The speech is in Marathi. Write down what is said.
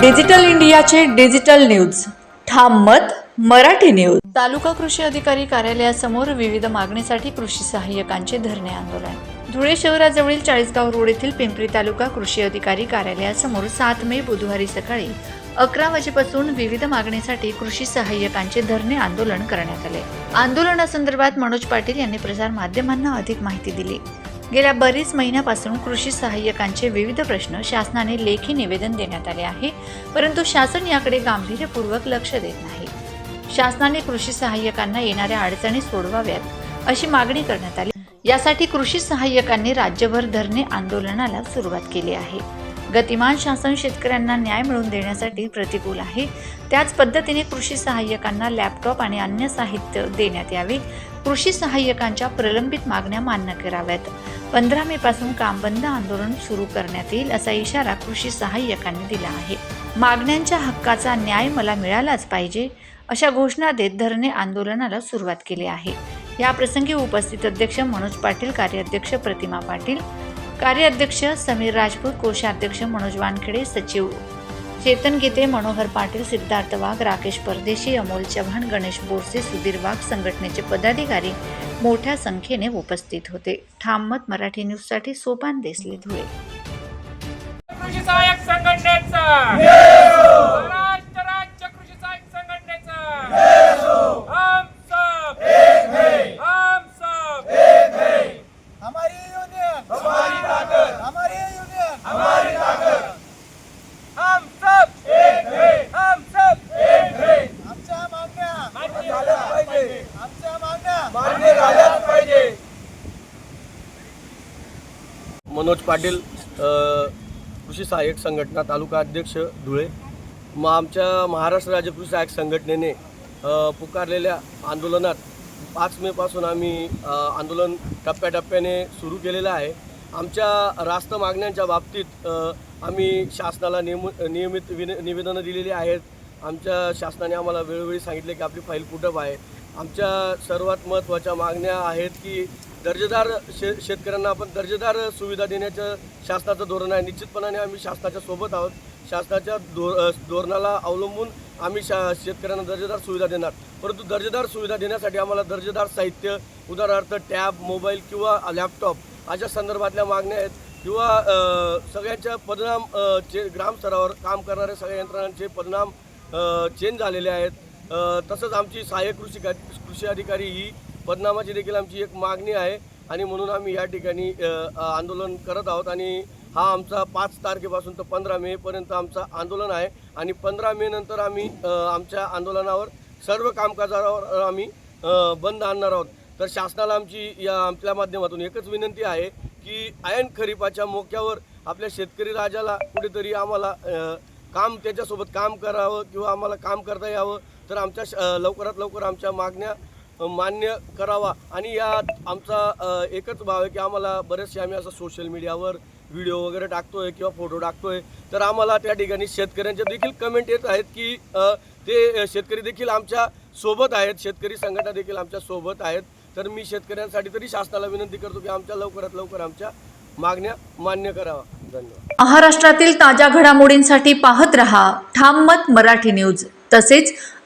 डिजिटल इंडियाचे डिजिटल न्यूज. ठाम मत मराठी न्यूज. तालुका कृषी अधिकारी कार्यालयासमोर विविध मागणीसाठी कृषी सहाय्यकांचे धरणे आंदोलन. धुळे शहराजवळील चाळीसगाव रोड येथील पिंपरी तालुका कृषी अधिकारी कार्यालयासमोर सात मे बुधवारी सकाळी अकरा वाजेपासून विविध मागणीसाठी कृषी सहाय्यकांचे धरणे आंदोलन करण्यात आले. आंदोलनासंदर्भात मनोज पाटील यांनी प्रसार माध्यमांना अधिक माहिती दिली. गेल्या बरीच महिन्यापासून कृषी सहाय्यकांचे विविध प्रश्न शासनाने लेखी निवेदन देण्यात आले आहे परंतु शासन याकडे गांभीर्यपूर्वक लक्ष देत नाही. शासनाने कृषी सहाय्यकांना येणाऱ्या अडचणी सोडवाव्यात अशी मागणी करण्यात आली. यासाठी कृषी सहाय्यकांनी राज्यभर धरणे आंदोलनाला सुरुवात केली आहे. गतिमान शासन शेतकऱ्यांना न्याय मिळवून देण्यासाठी प्रतिकूल आहे. त्याच पद्धतीने कृषी सहाय्यकांना लॅपटॉप आणि अन्य साहित्य देण्यात यावे कृषी सहाय्यकांच्या प्रलंबित मागण्या मान्य कराव्यात. पंधरा मे पासून काम बंद आंदोलन सुरू करण्यात येईल असा इशारा कृषी सहाय्यकांनी दिला आहे. मागण्यांच्या हक्काचा न्याय मला मिळालाच पाहिजे अशा घोषणा देत धरणे आंदोलनाला सुरुवात केली आहे. या प्रसंगी उपस्थित अध्यक्ष मनोज पाटील कार्याध्यक्ष प्रतिमा पाटील कार्याध्यक्ष समीर राजपूत कोषाध्यक्ष मनोज वानखेडे सचिव चेतन गीते मनोहर पाटील सिद्धार्थ वाघ राकेश परदेशी अमोल चव्हाण गणेश बोरसे सुधीर वाघ संघटनेचे पदाधिकारी मोठ्या संख्येने उपस्थित होते. ठाममत मराठी न्यूजसाठी सोपान देसले धुळे कृषी सहाय्यक संघटनेचा महाराष्ट्र राज्य कृषी सहाय्यक संघटनेचा हम सब हम सब हमारी यूनियन हमारी ताकत हमारी यूनियन हमारी ताकत हम सब हम सब आमच्या मागण्या मान्य झाल्याच पाहिजे आमच्या मागण्या मान्य झाल्याच पाहिजे मनोज पाटील कृषी सहाय्यक संघटना तालुका अध्यक्ष धुळे. मग आमच्या महाराष्ट्र राज्य कृषी सहाय्यक संघटनेने पुकारलेल्या आंदोलनात पाच मेपासून आम्ही आंदोलन टप्प्याटप्प्याने सुरू केलेलं आहे. आमच्या रास्त मागण्यांच्या बाबतीत आम्ही शासनाला नियम नियमित विन निवेदनं दिलेली आहेत. आमच्या शासनाने आम्हाला वेळोवेळी सांगितले की आपली फाईल कुठं आहे. आमच्या सर्वात महत्त्वाच्या मागण्या आहेत की दर्जेदार शे शेतकऱ्यांना आपण दर्जेदार सुविधा देण्याचं शासनाचं धोरण आहे. निश्चितपणाने आम्ही शासनाच्या सोबत आहोत. शासनाच्या धो धोरणाला अवलंबून आम्ही शा शेतकऱ्यांना दर्जेदार सुविधा देणार. परंतु दर्जेदार सुविधा देण्यासाठी आम्हाला दर्जेदार साहित्य उदाहरणार्थ टॅब मोबाईल किंवा लॅपटॉप अशा संदर्भातल्या मागण्या आहेत. किंवा सगळ्यांच्या परिणाम चे ग्रामस्तरावर काम करणाऱ्या सगळ्या यंत्रणांचे परिणाम चेंज झालेले आहेत. तसंच आमची सहाय्यक कृषी का- कृषी अधिकारी ही पदनामाची देखील आमची एक मागणी आहे आणि म्हणून आम्ही या ठिकाणी आंदोलन करत आहोत आणि हा आमचा पाच तारखेपासून तर पंधरा मेपर्यंत आमचा आंदोलन आहे आणि पंधरा मे नंतर आम्ही आमच्या आंदोलनावर सर्व कामकाजावर आम्ही बंद आणणार आहोत. तर शासनाला आमची या आपल्या माध्यमातून एकच विनंती आहे की ऐन खरीपाच्या मोक्यावर आपल्या शेतकरी राजाला कुठेतरी आम्हाला काम त्याच्यासोबत काम करावं किंवा आम्हाला काम करता यावं तर आमच्या लवकरात लवकर आमच्या मागण्या मान्य करावा. आणि यात आमचा एकच भाव आहे की आम्हाला बरेचसे आम्ही असं सोशल मीडियावर व्हिडिओ वगैरे टाकतोय किंवा फोटो टाकतोय. तर आम्हाला त्या ठिकाणी शेतकऱ्यांच्या देखील कमेंट येत आहेत की ते शेतकरी देखील आमच्यासोबत आहेत. शेतकरी संघटना देखील आमच्यासोबत आहेत. तर मी शेतकऱ्यांसाठी तरी शासनाला विनंती करतो की आमच्या लवकरात लवकर आमच्या मागण्या मान्य करावा. धन्यवाद. महाराष्ट्रातील ताज्या घडामोडींसाठी पाहत रहा. ठाम मत मराठी न्यूज. तसेच